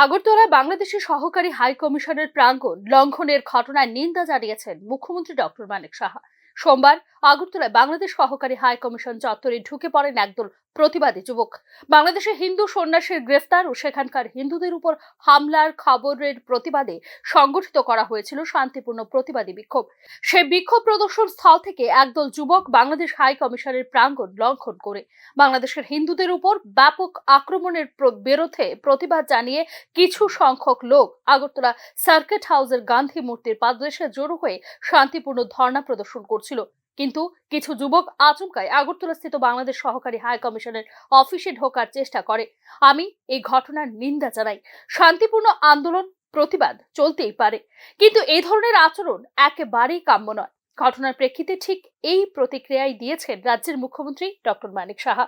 আগরতলায় বাংলাদেশের সহকারী হাই কমিশনের প্রাঙ্গণ লঙ্ঘনের ঘটনায় নিন্দা জানিয়েছেন মুখ্যমন্ত্রী ডক্টর মানিক সাহা। সোমবার আগরতলায় বাংলাদেশ সহকারী হাই কমিশন চত্বরে ঢুকে পড়েন একদল প্রতিবাদী যুবক। বাংলাদেশে হিন্দু সন্ন্যাসীর গ্রেফতার ও সেখানকার হিন্দুদের উপর হামলার খবরের প্রতিবাদে সংগঠিত করা হয়েছিল শান্তিপূর্ণ প্রতিবাদী বিক্ষোভ। সেই বিক্ষোভ প্রদর্শন স্থল থেকে একদল যুবক বাংলাদেশ হাই কমিশনের প্রাঙ্গণ লঙ্ঘন করে। বাংলাদেশের হিন্দুদের উপর ব্যাপক আক্রমণের বিরুদ্ধে প্রতিবাদ জানিয়ে কিছু সংখ্যক লোক আগরতলা সার্কিট হাউসের গান্ধী মূর্তির পাদদেশে জড়ো হয়ে শান্তিপূর্ণ ধর্ণা প্রদর্শন করছিল। কিন্তু কিছু যুবক আচমকায় আগরতলা স্থিত বাংলাদেশ সহকারী হাই কমিশনের অফিসে ঢোকার চেষ্টা করে। আমি এই ঘটনার নিন্দা জানাই। শান্তিপূর্ণ আন্দোলন প্রতিবাদ চলতেই পারে। কিন্তু এই ধরনের আচরণ একেবারেই কাম্য নয়। ঘটনার প্রেক্ষিতে ঠিক এই প্রতিক্রিয়াই দিয়েছেন রাজ্যের মুখ্যমন্ত্রী ডক্টর মানিক সাহা।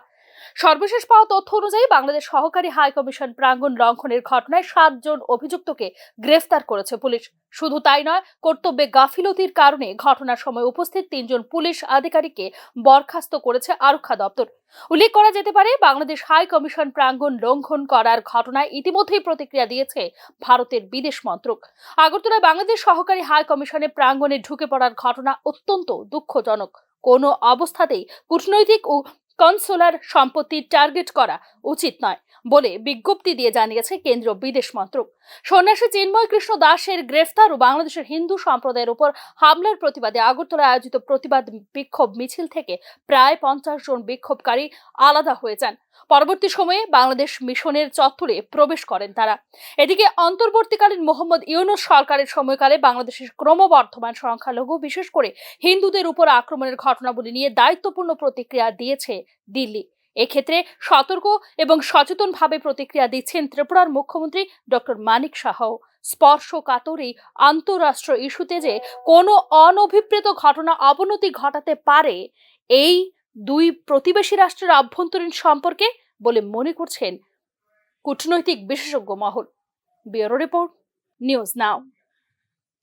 সর্বশেষ পাওয়া তথ্য অনুযায়ী বাংলাদেশ সহকারী হাই কমিশন প্রাঙ্গণ লঙ্ঘনের ঘটনায় সাতজন অভিযুক্তকে গ্রেফতার করেছে পুলিশ। শুধু তাই নয়, কর্তব্যে গাফিলতির কারণে ঘটনার সময় উপস্থিত তিনজন পুলিশ আধিকারিককে বরখাস্ত করেছে আরক্ষা দপ্তর। উল্লেখ করা যেতে পারে, বাংলাদেশ হাই কমিশন প্রাঙ্গণ লঙ্ঘন করার ঘটনায় ইতিমধ্যেই প্রতিক্রিয়া দিয়েছে ভারতের বিদেশ মন্ত্রক। আগরতলায় বাংলাদেশ সহকারী হাই কমিশনের প্রাঙ্গণে ঢুকে পড়ার ঘটনা অত্যন্ত দুঃখজনক। কোনো অবস্থাতেই কূটনৈতিক ও কনসোলার সম্পত্তি টার্গেট করা উচিত নয় বলে বিজ্ঞপ্তি দিয়ে জানিয়েছে কেন্দ্রীয় বিদেশ মন্ত্রক। সন্ন্যাসী চিন্ময় কৃষ্ণ দাসের গ্রেফতার ও বাংলাদেশের হিন্দু সম্প্রদায়ের উপর হামলার প্রতিবাদে আগরতলায় আয়োজিত প্রতিবাদ বিক্ষোভ মিছিল থেকে প্রায় পঞ্চাশ জন বিক্ষোভকারী আলাদা হয়ে যান। পরবর্তী সময়ে বাংলাদেশ মিশনের চত্বরে প্রবেশ করেন তারা। এদিকে অন্তর্বর্তীকালীন মোহাম্মদ ইউনুস সরকারের সময়কালে বাংলাদেশের ক্রমবর্ধমান সংখ্যালঘু বিশেষ করে হিন্দুদের উপর আক্রমণের ঘটনাবলী নিয়ে দায়িত্বপূর্ণ প্রতিক্রিয়া দিয়েছে দিল্লি। এক্ষেত্রে সতর্ক এবং সচেতনভাবে প্রতিক্রিয়া দিচ্ছেন ত্রিপুরার মুখ্যমন্ত্রী ডক্টর মানিক সাহাও স্পর্শকাতর এই আন্তঃরাষ্ট্র ইস্যুতে যে কোনো অনভিপ্রেত ঘটনা অবনতি ঘটাতে পারে, এই দুই প্রতিবেশী রাষ্ট্রের আভ্যন্তরীণ সম্পর্কে বলে মনে করছেন কূটনৈতিক বিশেষজ্ঞ মহল। Bureau report, news now.